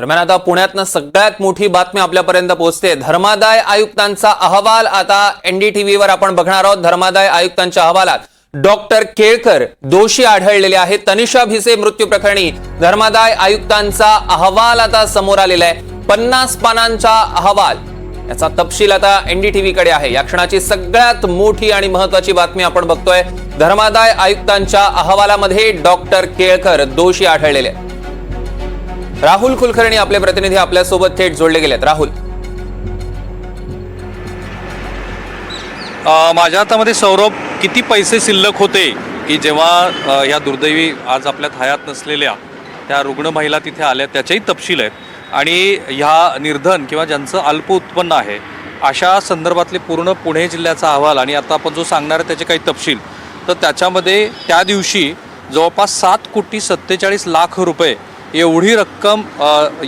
दरम्यान आता पुण्यातनं सगळ्यात मोठी बातमी आपल्यापर्यंत पोहोचते. धर्मादाय आयुक्तांचा अहवाल आता एनडीटीव्हीवर आपण बघणार आहोत. धर्मादाय आयुक्तांच्या अहवालात डॉक्टर केळकर दोषी आढळलेले आहेत. तनिषा भिसे मृत्यू प्रकरणी धर्मादाय आयुक्तांचा अहवाल आता समोर आलेला आहे. पन्नास पानांचा अहवाल. याचा तपशील आता एनडीटीव्ही कडे आहे. या क्षणाची सगळ्यात मोठी आणि महत्वाची बातमी आपण बघतोय. धर्मादाय आयुक्तांच्या अहवालामध्ये डॉक्टर केळकर दोषी आढळलेले आहेत. राहुल कुलकर्णी आपले प्रतिनिधी आपल्यासोबत थेट जोडले गेलेत. राहुल. माझ्या हातामध्ये सौरभ किती पैसे शिल्लक होते की जेव्हा या दुर्दैवी आज आपल्यात हयात नसलेल्या त्या रुग्ण महिला तिथे आल्या त्याचेही तपशील आहेत. आणि ह्या निर्धन किंवा ज्यांचं अल्प उत्पन्न आहे अशा संदर्भातले पूर्ण पुणे जिल्ह्याचा अहवाल आणि आता आपण जो सांगणार आहे त्याचे काही तपशील तर त्याच्यामध्ये त्या दिवशी जवळपास सात कोटी सत्तेचाळीस लाख रुपये एवढी रक्कम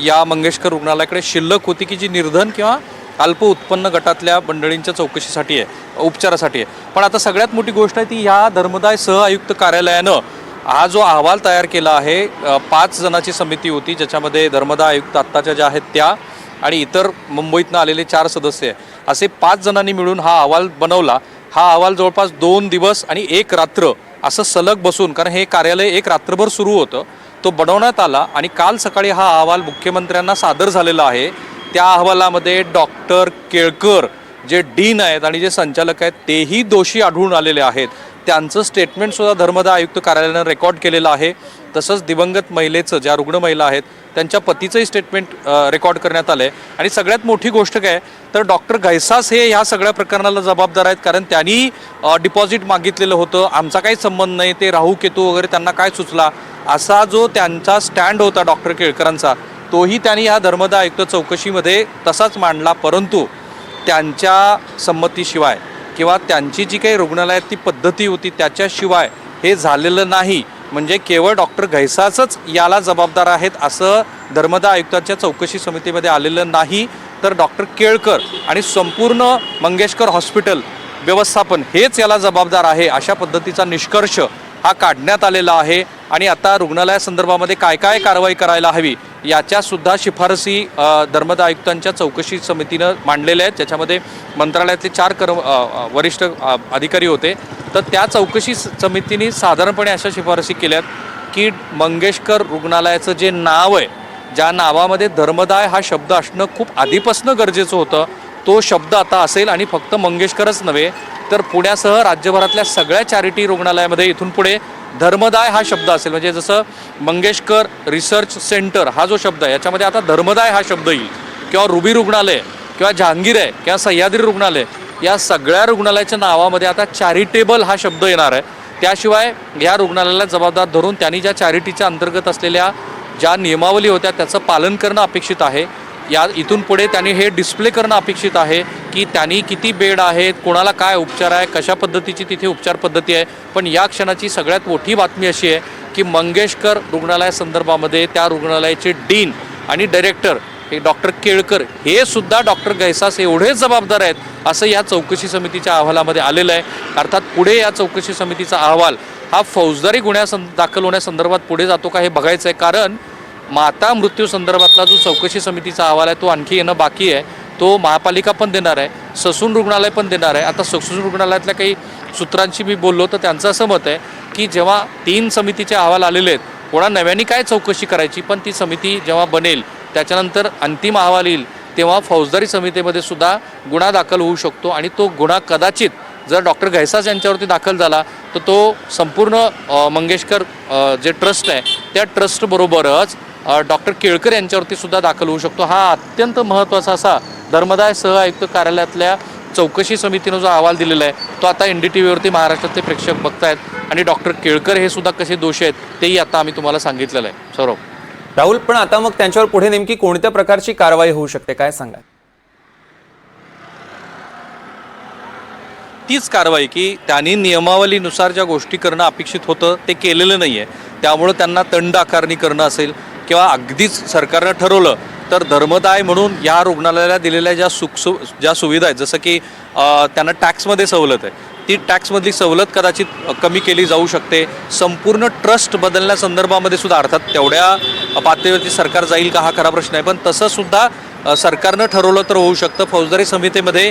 या मंगेशकर रुग्णालयाकडे शिल्लक होती की जी निर्धन किंवा अल्प उत्पन्न गटातल्या मंडळींच्या चौकशीसाठी आहे उपचारासाठी आहे. पण आता सगळ्यात मोठी गोष्ट आहे ती ह्या धर्मदाय सह आयुक्त कार्यालयानं हा जो अहवाल तयार केला आहे पाच जणांची समिती होती ज्याच्यामध्ये धर्मदाय आयुक्त आत्ताच्या ज्या आहेत त्या आणि इतर मुंबईतनं आलेले चार सदस्य आहे. असे पाच जणांनी मिळून हा अहवाल बनवला. हा अहवाल जवळपास दोन दिवस आणि एक रात्र असं सलग बसून कारण हे कार्यालय एक रात्रभर सुरू होतं. तो बनवण्यात आला आणि काल सकाळी हा अहवाल मुख्यमंत्र्यांना सादर झालेला आहे. त्या अहवालामध्ये डॉक्टर केळकर जे डीन आहेत आणि जे संचालक आहेत तेही दोषी आढळून आलेले आहेत. त्यांचं स्टेटमेंटसुद्धा धर्मदाय आयुक्त कार्यालयानं रेकॉर्ड केलेलं आहे. तसंच दिवंगत महिलेचं ज्या रुग्ण महिला आहेत त्यांच्या पतीचंही स्टेटमेंट रेकॉर्ड करण्यात आलं आहे आणि सगळ्यात मोठी गोष्ट काय तर डॉक्टर घैसास हे ह्या सगळ्या प्रकरणाला जबाबदार आहेत. कारण त्यांनी डिपॉझिट मागितलेलं होतं. आमचा काही संबंध नाही. ते राहू केतू वगैरे त्यांना काय सुचला? असा जो त्यांचा स्टँड होता डॉक्टर केळकरांचा तोही त्यांनी ह्या धर्मदा आयुक्त चौकशीमध्ये तसाच मांडला. परंतु त्यांच्या संमतीशिवाय किंवा त्यांची जी काही रुग्णालयात ती पद्धती होती त्याच्याशिवाय हे झालेलं नाही. म्हणजे केवळ डॉक्टर घैसाचंच याला जबाबदार आहेत असं धर्मदाय आयुक्तांच्या चौकशी समितीमध्ये आलेलं नाही. तर डॉक्टर केळकर आणि संपूर्ण मंगेशकर हॉस्पिटल व्यवस्थापन हेच याला जबाबदार आहे अशा पद्धतीचा निष्कर्ष हा काढण्यात आलेला आहे. आणि आता रुग्णालयासंदर्भामध्ये काय काय कारवाई करायला हवी याच्यासुद्धा शिफारसी धर्मदा आयुक्तांच्या चौकशी समितीनं मांडलेल्या आहेत. ज्याच्यामध्ये मंत्रालयातले चार कर्म वरिष्ठ अधिकारी होते. तर त्या चौकशी स- समितीने साधारणपणे अशा शिफारसी केल्यात की मंगेशकर रुग्णालयाचं जे नाव आहे ज्या नावामध्ये धर्मदाय हा शब्द असणं खूप आधीपासनं गरजेचं होतं. तो शब्द आता असेल आणि फक्त मंगेशकरच नव्हे तर पुण्यासह राज्यभरातल्या सगळ्या चॅरिटी रुग्णालयामध्ये इथून पुढे धर्मदाय हा शब्द असेल. म्हणजे जसं मंगेशकर रिसर्च सेंटर हा जो शब्द आहे याच्यामध्ये आता धर्मदाय हा शब्द येईल. किंवा रुबी रुग्णालय किंवा जहांगीर आहे किंवा सह्याद्री रुग्णालय या सगळ्या रुग्णालयाच्या नावामध्ये आता चॅरिटेबल हा शब्द येणार आहे. त्याशिवाय या रुग्णालयाला जबाबदार धरून त्यांनी ज्या चॅरिटीच्या अंतर्गत असलेल्या ज्या नियमावली होत्या त्याचं पालन करणं अपेक्षित आहे. या इथून पुढे त्यांनी हे डिस्प्ले करणं अपेक्षित आहे की त्यांनी किती बेड आहेत कोणाला काय उपचार आहे कशा पद्धतीची तिथे उपचार पद्धती आहे. पण या क्षणाची सगळ्यात मोठी बातमी अशी आहे की मंगेशकर रुग्णालयासंदर्भामध्ये त्या रुग्णालयाचे डीन आणि डायरेक्टर हे डॉक्टर केळकर हे सुद्धा डॉक्टर गैसास एवढेच जबाबदार आहेत असं या चौकशी समितीच्या अहवालामध्ये आलेलं आहे. अर्थात पुढे या चौकशी समितीचा अहवाल हा फौजदारी गुन्ह्या दाखल होण्यासंदर्भात पुढे जातो का हे बघायचं आहे कारण माता मृत्यू संदर्भातला जो चौकशी समितीचा अहवाल आहे तो आणखी येणं बाकी आहे. तो महापालिका पण देणार आहे ससून रुग्णालय पण देणार आहे. आता ससून रुग्णालयातल्या काही सूत्रांशी मी बोललो तर त्यांचं असं मत आहे की जेव्हा तीन समितीचे अहवाल आलेले आहेत कोणा नव्याने काय चौकशी करायची पण ती समिती जेव्हा बनेल त्याच्यानंतर अंतिम अहवाल येईल तेव्हा फौजदारी समितीमध्ये सुद्धा गुन्हा दाखल होऊ शकतो. आणि तो गुन्हा कदाचित जर डॉक्टर घैसास यांच्यावरती दाखल झाला तर तो संपूर्ण मंगेशकर जे ट्रस्ट आहे त्या ट्रस्टबरोबरच डॉक्टर केळकर यांच्यावरती सुद्धा दाखल होऊ शकतो. हा अत्यंत महत्त्वाचा असा धर्मदाय सह आयुक्त कार्यालयातल्या चौकशी समितीनं जो अहवाल दिलेला आहे तो आता एन डी टी व्हीवरती महाराष्ट्रातले प्रेक्षक बघतायत आणि डॉक्टर केळकर हे सुद्धा कसे दोषी आहेत तेही आता आम्ही तुम्हाला सांगितलेलं आहे. सौरभ. राहुल पण आता मग त्यांच्यावर पुढे नेमकी कोणत्या प्रकारची कारवाई होऊ शकते काय सांगा तीच कारवाई की त्यांनी नियमावलीनुसार ज्या गोष्टी करणं अपेक्षित होतं ते केलेलं नाही आहे त्यामुळं त्यांना दंड आकारणी करणं असेल किंवा अगदीच सरकारनं ठरवलं तर धर्मदाय म्हणून या रुग्णालयाला दिलेल्या ज्या सुख सु ज्या सुविधा आहेत जसं की त्यांना टॅक्समध्ये सवलत आहे. ती टॅक्समधली सवलत कदाचित कमी केली जाऊ शकते. संपूर्ण ट्रस्ट बदलण्यासंदर्भामध्ये सुद्धा अर्थात तेवढ्या पातळीवरती सरकार जाईल का हा खरा प्रश्न आहे. पण तसं सुद्धा सरकारनं ठरवलं तर होऊ शकतं. फौजदारी समितीमध्ये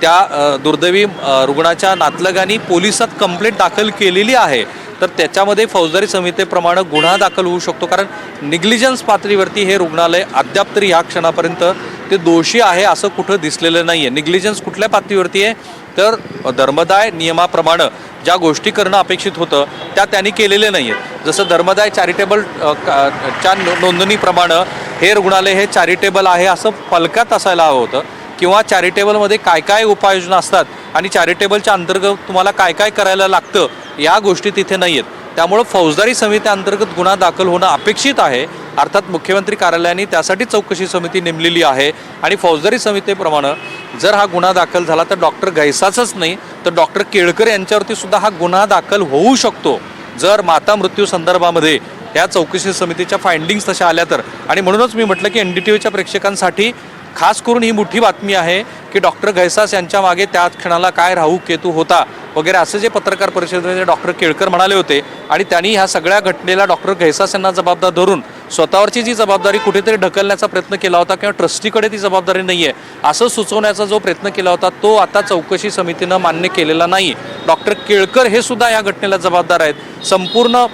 त्या दुर्दैवी रुग्णाच्या नातलगानी पोलिसात कंप्लेंट दाखल केलेली आहे. तर त्याच्यामध्ये फौजदारी संहितेप्रमाणे गुन्हा दाखल होऊ शकतो. कारण निग्लिजन्स पातळीवरती हे रुग्णालय अद्याप तरी ह्या क्षणापर्यंत ते दोषी आहे असं कुठं दिसलेलं नाही आहे निग्लिजन्स कुठल्या पातळीवरती आहे? तर धर्मदाय नियमाप्रमाणे ज्या गोष्टी करणं अपेक्षित होतं त्या त्यांनी केलेल्या नाही आहेत जसं धर्मदाय चॅरिटेबल का- च्या नोंदणीप्रमाणे हे रुग्णालय हे चॅरिटेबल आहे असं फलकात असायला हवं होतं. किंवा चॅरिटेबलमध्ये काय काय उपाययोजना असतात आणि चॅरिटेबलच्या अंतर्गत तुम्हाला काय काय करायला लागतं या गोष्टी तिथे नाही आहेत त्यामुळं फौजदारी समित्यांतर्गत गुन्हा दाखल होणं अपेक्षित आहे. अर्थात मुख्यमंत्री कार्यालयाने त्यासाठी चौकशी समिती नेमलेली आहे आणि फौजदारी समितीप्रमाणे जर हा गुन्हा दाखल झाला तर डॉक्टर घैसाचंच नाही तर डॉक्टर केळकर यांच्यावरती सुद्धा हा गुन्हा दाखल होऊ शकतो. जर माता मृत्यू संदर्भामध्ये या चौकशी समितीच्या फाइंडिंग्स तशा आल्या तर. आणि म्हणूनच मी म्हटलं की एन डी टी व्हीच्या प्रेक्षकांसाठी खास करून ही मोठी बातमी आहे की डॉक्टर घैसास यांच्या मागे त्या क्षणाला काय राहू केतू होता वगैरे असं जे पत्रकार परिषदेमध्ये डॉक्टर केळकर म्हणाले होते आणि त्यांनी ह्या सगळ्या घटनेला डॉक्टर घैसास यांना जबाबदार धरून स्वतःवरची जी जबाबदारी कुठेतरी ढकलण्याचा प्रयत्न केला होता किंवा ट्रस्टीकडे ती जबाबदारी नाही आहे असं सुचवण्याचा जो प्रयत्न केला होता तो आता चौकशी समितीनं मान्य केलेला नाही. डॉक्टर केळकर हे सुद्धा या घटनेला जबाबदार आहेत. संपूर्ण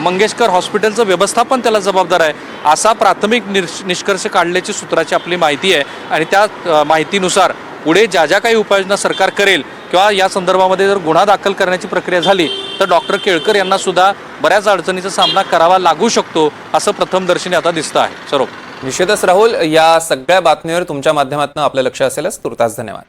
मंगेशकर हॉस्पिटलचं व्यवस्थापन त्याला जबाबदार आहे असा प्राथमिक निष् निष्कर्ष काढल्याची सूत्राची आपली माहिती आहे. आणि त्या माहितीनुसार पुढे ज्या ज्या काही उपाययोजना सरकार करेल किंवा या संदर्भामध्ये जर गुन्हा दाखल करण्याची प्रक्रिया झाली तर डॉक्टर केळकर यांना सुद्धा बऱ्याच अडचणीचा सामना करावा लागू शकतो असं प्रथमदर्शनी आता दिसतं आहे. सरोप. निश्चितच राहुल या सगळ्या बातमीवर तुमच्या माध्यमातून आपलं लक्ष असेलच. तुर्तास धन्यवाद.